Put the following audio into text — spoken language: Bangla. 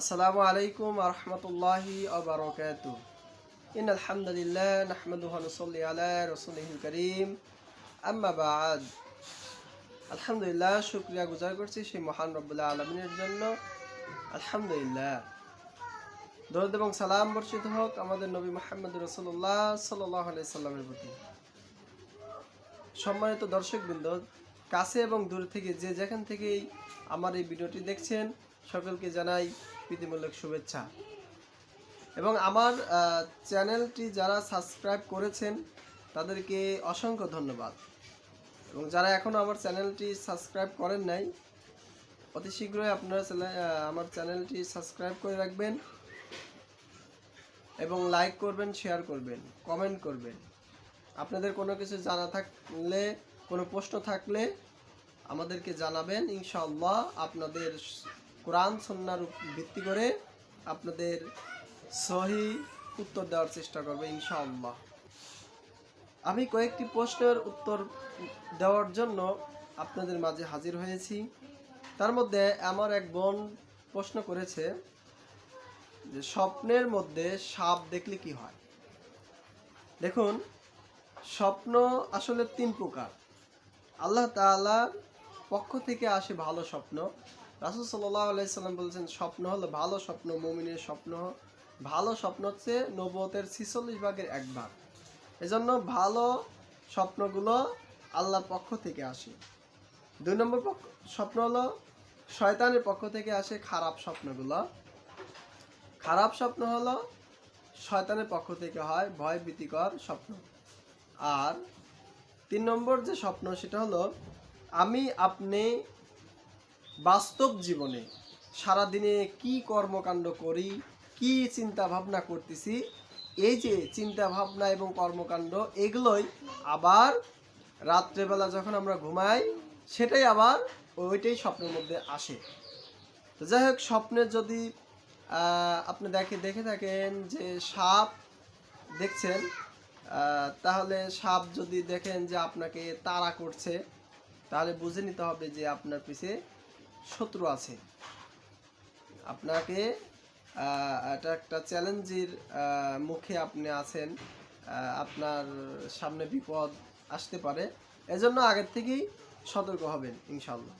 আসসালামু আলাইকুম আরহামতুল্লাহি আবরকাত ইন আলহামদুলিল্লাহ নাহমাদুহু ওয়া নুসাল্লি আলা রাসূলিহিল কারীম আম্মা বাদ। আলহামদুলিল্লাহ, শুক্রিয়া গুজার করছি সেই মহান রব্বুল্লাহ আলমিনের জন্য। আলহামদুলিল্লাহ। দরদ এবং সালাম বর্ষিত হোক আমাদের নবী মোহাম্মদ রসুল্লাহ সাল্লামের প্রতি। সম্মানিত দর্শকবৃন্দ, কাছে এবং দূর থেকে যে যেখান থেকেই আমার এই ভিডিওটি দেখছেন সকলকে জানাই প্রীতিমূলক শুভেচ্ছা। এবং আমার চ্যানেলটি যারা সাবস্ক্রাইব করেছেন, তাদেরকে অসংখ্য ধন্যবাদ। এবং যারা এখনও আমার চ্যানেলটি সাবস্ক্রাইব করেন নাই, অতি শীঘ্রই আপনারা আমার চ্যানেলটি সাবস্ক্রাইব করে রাখবেন এবং লাইক করবেন, শেয়ার করবেন, কমেন্ট করবেন। আপনাদের কোনো কিছু জানা থাকলে, কোনো প্রশ্ন থাকলে আমাদেরকে জানাবেন। ইনশাআল্লাহ আপনাদের কোরআন সন্ন্যার ভিত্তি করে আপনাদের সহি উত্তর দেওয়ার চেষ্টা করবে, ইনশাআল্লাহ। আমি কয়েকটি প্রশ্নের উত্তর দেওয়ার জন্য আপনাদের মাঝে হাজির হয়েছি। তার মধ্যে আমার এক বোন প্রশ্ন করেছে যে, স্বপ্নের মধ্যে সাপ দেখলে কি হয়? দেখুন, স্বপ্ন আসলে তিন প্রকার। আল্লাহ তাআলার পক্ষ থেকে আসে ভালো স্বপ্ন রাসুল সাল্লাহ আলাইসাল্লাম বলছেন, স্বপ্ন হলো ভালো স্বপ্ন, মমিনের স্বপ্ন। ভালো স্বপ্ন হচ্ছে নবতের ছিচল্লিশ ভাগের এক ভাগ। এজন্য ভালো স্বপ্নগুলো আল্লাহর পক্ষ থেকে আসে। দুই নম্বর পক্ষ, স্বপ্ন হলো শয়তানের পক্ষ থেকে আসে খারাপ স্বপ্নগুলো। খারাপ স্বপ্ন হলো শয়তানের পক্ষ থেকে হয় ভয় ভীতিকর স্বপ্ন। আর তিন নম্বর যে স্বপ্ন, সেটা হলো আমি আপনি বাস্তব জীবনে সারাদিনে কি কর্মকাণ্ড করি, কি চিন্তা ভাবনা করতেছি, এই যে চিন্তা ভাবনা এবং কর্মকাণ্ড, এগুলোই আবার রাত্রেবেলা যখন আমরা ঘুমাই, সেটাই আবার ওইটাই স্বপ্নের মধ্যে আসে। তো যাই হোক, স্বপ্নে যদি আপনি দেখে দেখে থাকেন যে সাপ দেখছেন তাহলে সাপ যদি দেখেন যে আপনাকে তাড়া করছে, তাহলে বুঝে নিতে হবে যে আপনার পিছে শত্রু আছে। আপনাকে এটা একটা চ্যালেঞ্জের মুখে আপনি আছেন আপনার সামনে বিপদ আসতে পারে। এজন্য আগের থেকেই সতর্ক হবেন ইনশাল্লাহ